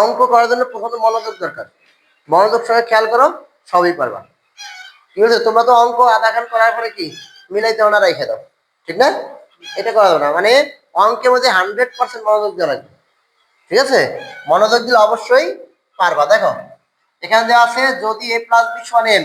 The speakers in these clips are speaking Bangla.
অঙ্ক করার জন্য প্রথমে মনোযোগ দরকার। মনোযোগ সঙ্গে খেয়াল করো, সবই পারবা। ঠিক আছে? তোমরা তো অঙ্ক আধা খান করার পরে কি? মিলাইতে ওনা রেখে দাও। ঠিক না? এটা করা না। মানে অঙ্কের মধ্যে হান্ড্রেড পার্সেন্ট মনোযোগ দেওয়া লাগবে। ঠিক আছে? মনোযোগ দিলে অবশ্যই পারবা। দেখো, এখানে দেওয়া আছে, যদি এ প্লাস বি সমান N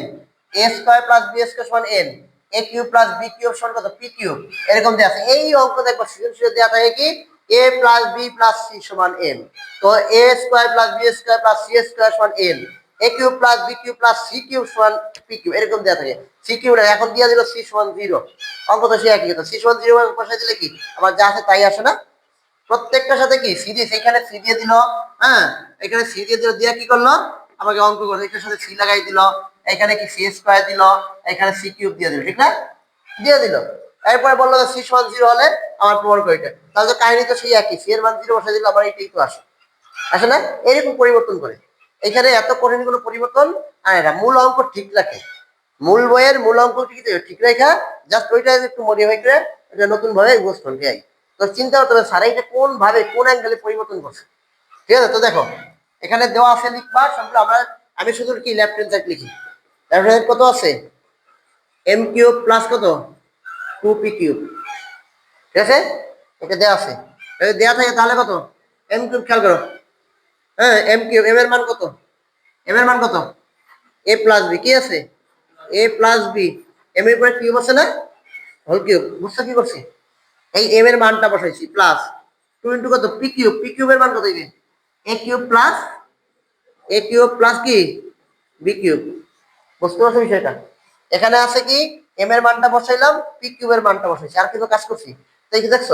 A square plus B square সমান N A cube plus B cube সমান কত? পি কিউব এরকম দেওয়া আছে। এই অঙ্ক দেখো, সৃজনশীল দেওয়া থাকে কি? A plus B plus C সমান এন তো A square plus B square plus C square সমান N A cube plus B cube plus C cube সমান পি কিউব এরকম দেওয়া থাকে। সি কিউব এখন দিয়ে দিল সি সমান জিরো অঙ্ক তো সে একই কথা। সি সমান জিরো বসাই দিলে কি? আমার যা আছে তাই আসে না? প্রত্যেকটার সাথে কি? সি দিয়ে এখানে সি দিয়ে দিল হ্যাঁ? এখানে সি দিয়ে দিল, দিয়ে কি করল? আমাকে অঙ্ক করল। এটার সাথে সি লাগাই দিল। এখানে কি সি স্কোয়ার দিল? এখানে সি কিউব দিয়ে দিল। ঠিক না? দিয়ে দিল। এরপরে বলল সি সমান জিরো হলে আমার প্রমাণ করে এটা। তাহলে কাহিনী তো সেই একই সি এর মান জিরো বসে দিল আমার এইটাই তো আসে। আসে না? এরকম পরিবর্তন করে। এখানে এত কঠিন কোনো পরিবর্তন আনে না, মূল অঙ্ক ঠিক রাখে। মূল বইয়ের মূল অঙ্ক ঠিক ঠিক রেখা, জাস্ট ওইটা একটু মডিফাই করে, এটা নতুন ভাবে উপস্থাপন দেয়। তো চিন্তা করতে হবে, স্যার এটা কোন ভাবে কোন অ্যাঙ্গেলে পরিবর্তন করছে? ঠিক আছে, তো দেখো, এখানে দেওয়া আছে লিখবা সবগুলো আমরা, আমি শুধু কি লেফট হ্যান্ড সাইড লিখি? লেফট হ্যান্ড কত আছে? এম কিউব প্লাস কত? টু পি কিউব ঠিক আছে? এটা দেওয়া আছে। দেওয়া থাকে তাহলে কত? এম কিউব খেয়াল করো। হ্যাঁ এম কিউব এম এর মান কত? এম এর মান কত? এ প্লাস বি কি আছে? এ প্লাস বি এম এর পরে কিউব আছে না? হোল কিউব বুঝছ কি করছি? এই এম এর মানটা বসাইছি প্লাস টু ইন্টু কত? পি কিউব পি কিউবের মান কত A cube plus A cube plus কি? বি কিউব বুঝতে পারছ বিষয়টা? এখানে আছে কি? এম এর মানটা বসাইলাম পি কিউবের মানটা বসাইছি। আর কিন্তু কাজ করছি। দেখি দেখছ?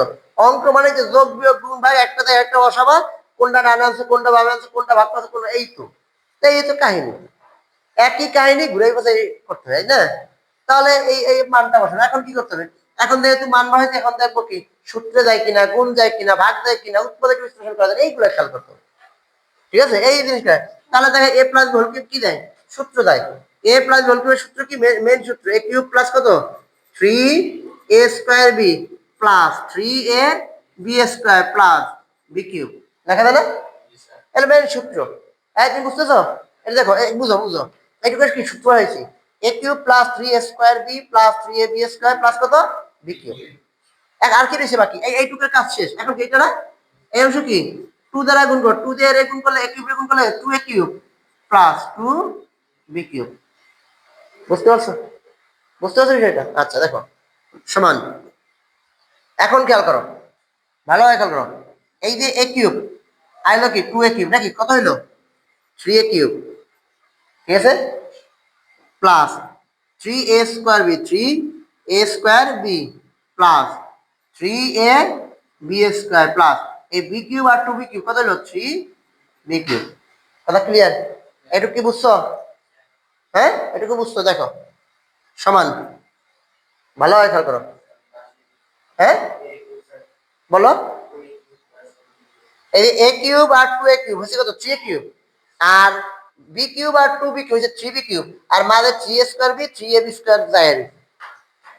অঙ্ক মানে যে যোগ বিয়োগ গুণ ভাগ একটা থেকে একটা বসাবা, কোনটা ডান আছে কোনটা বামে আছে কোনটা ভাগ আছে কোনটা এই তো। তো এই তো কাহিনী। একই কাহিনী ঘুরে বসে করতে হয়, না? তাহলে এই এই মানটা বসানো। এখন কি করতে হবে? এখন যেহেতু মান বসাইছে, এখন দেখব কি সূত্রে যায় কিনা, গুণ যায় কিনা, ভাগ যায় কিনা, উৎপাদক বিশ্লেষণ করা যায়, এইগুলো খেয়াল করতে হবে। ঠিক আছে? এই জিনিসটা। তাহলে দেখে, এ প্লাস হোল কিউব কি দেয়? সূত্র দেয়। এ প্লাস হোল কিউবের সূত্র কি? মেন সূত্র। এ কিউব প্লাস কত? Three A square B plus three A B square plus B cube দেখা না? এটা মেন সূত্র। হ্যাঁ তুমি বুঝতেছো? এটা দেখো বুঝো বুঝো। এইটুকু কি সূত্র হয়েছে? A cube plus three A square B plus three A B square plus কত? বি কিউব এক আর কি রয়েছে বাকি? এই এইটুকুর কাজ শেষ। এখন কি এটা না? এই অংশ কি? টু দ্বারা গুণ কর। টু দিয়ে গুণ করলে এ কিউব গুণ করলে two A cube plus two B cube বুঝতে পারছ? বুঝতে পারছ বিষয়টা? আচ্ছা দেখো। সমান। এখন খেয়াল করো। ভালো খেয়াল করো। এই যে এ কিউব আইলো কি টু এ কিউব নাকি? কত হইল? থ্রি এ কিউব ঠিক আছে? Plus three A square B three A square B plus three A B A square plus এই বি কিউব আর টু বি কিউব কত হলো থ্রি বি কিউব কথা ক্লিয়ার এটুকু কি বুঝছ? হ্যাঁ? এটুকু বুঝছ, দেখো। সমান। ভালো হয় খেয়াল করো। হ্যাঁ? বলো। এই এ কিউব আর টু এ কিউব হচ্ছে কত থ্রি কিউব আর বি কিউব আর টু বি কিউব হচ্ছে থ্রি বি কিউব আর মাঝে three A square B three A B square যায়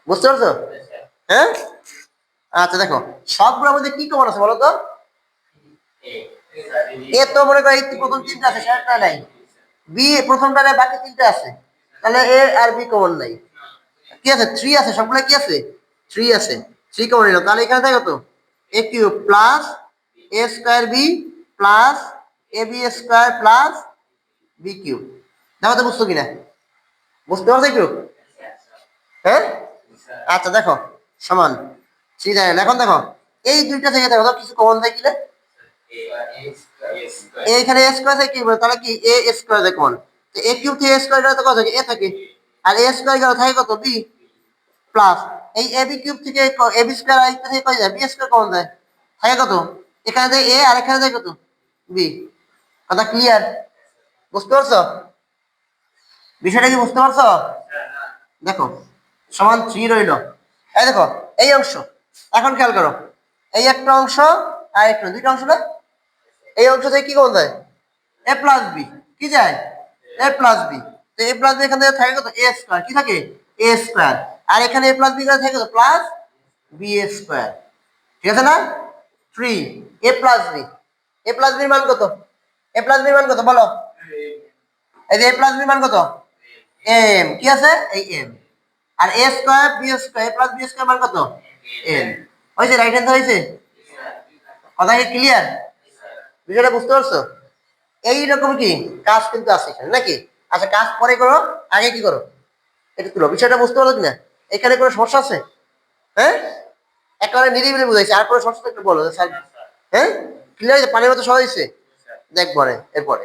বুঝতে পারছ? হ্যাঁ? আচ্ছা দেখো। সবগুলোর মধ্যে কি কমন আছে বলো তো? এ তো মনে করো এই প্রথম তিনটা আছে, সেটা নাই। বি প্রথমটা নেই, বাকি তিনটা আছে। তাহলে এ আর বি কমন নাই। কি আছে? থ্রি আছে, সবগুলো কি আছে? থ্রি আছে। থ্রি কমন তাহলে এখানে দেখো তো A cube plus A square B plus A B square plus B cube দেখো তো বুঝছ কিনা? বুঝতে পারছ একটু? হ্যাঁ? আচ্ছা দেখো, সমান। থ্রি জানেন এখন দেখো, এই দুইটা থেকে দেখো কিছু কমন দেখিলে। এইখানে এ স্কোয়ার থেকে কি বলে তাহলে কি? এ স্কোয়ার দেখো কমন তো এ কিউব থেকে এ স্কোয়ার গেলে তো কত থাকে? এ থাকে। আর এ স্কোয়ার গেলে থাকে কত? বি প্লাস এই এ বি কিউব থেকে এ বি স্কোয়ার আর থেকে কত যায়? বি স্কোয়ার কমন যায়? থাকে কত? এখানে দেয় এ আর এখানে দেয় কত? বি কথা ক্লিয়ার বুঝতে পারছ? বিষয়টা কি বুঝতে পারছ? দেখো, সমান থ্রি রইল। এই দেখো, এই অংশ। এখন খেয়াল করো, এই একটা অংশ আর একটা দুইটা অংশ না? এই অংশ থেকে কি কমন যায়? এ প্লাস বি কি যায়? এ প্লাস বি তো এ প্লাস বি এখান থেকে থাকে কত? এ স্কোয়ার কি থাকে? এ স্কোয়ার আর এখানে এ প্লাস বি থাকে কত প্লাস বি স্কোয়ার ঠিক আছে না? Three A plus B A plus বির মান কত? এ প্লাস বি মান কত? বলো। এই যে এ প্লাস বি মান কত? এম কি আছে? এই M R A square B square A plus B square মান কত? এম হয়েছে রাইট হ্যান্ড হয়েছে? কথা কি ক্লিয়ার বিষয়টা বুঝতে পারছ? এইরকম কি? কাজ কিন্তু আছে এখানে, নাকি? আচ্ছা কাজ পরে করো, আগে কি করো? এটা তুলো, বিষয়টা বুঝতে পারছ কিনা? এখানে কোনো সমস্যা আছে? হ্যাঁ? একেবারে নিরিবিলি বুঝাইছে। আর কোনো সমস্যা একটু বলো। স্যার। হ্যাঁ? ক্লিয়ার পানির মতো সহ হয়েছে? দেখ পরে এরপরে।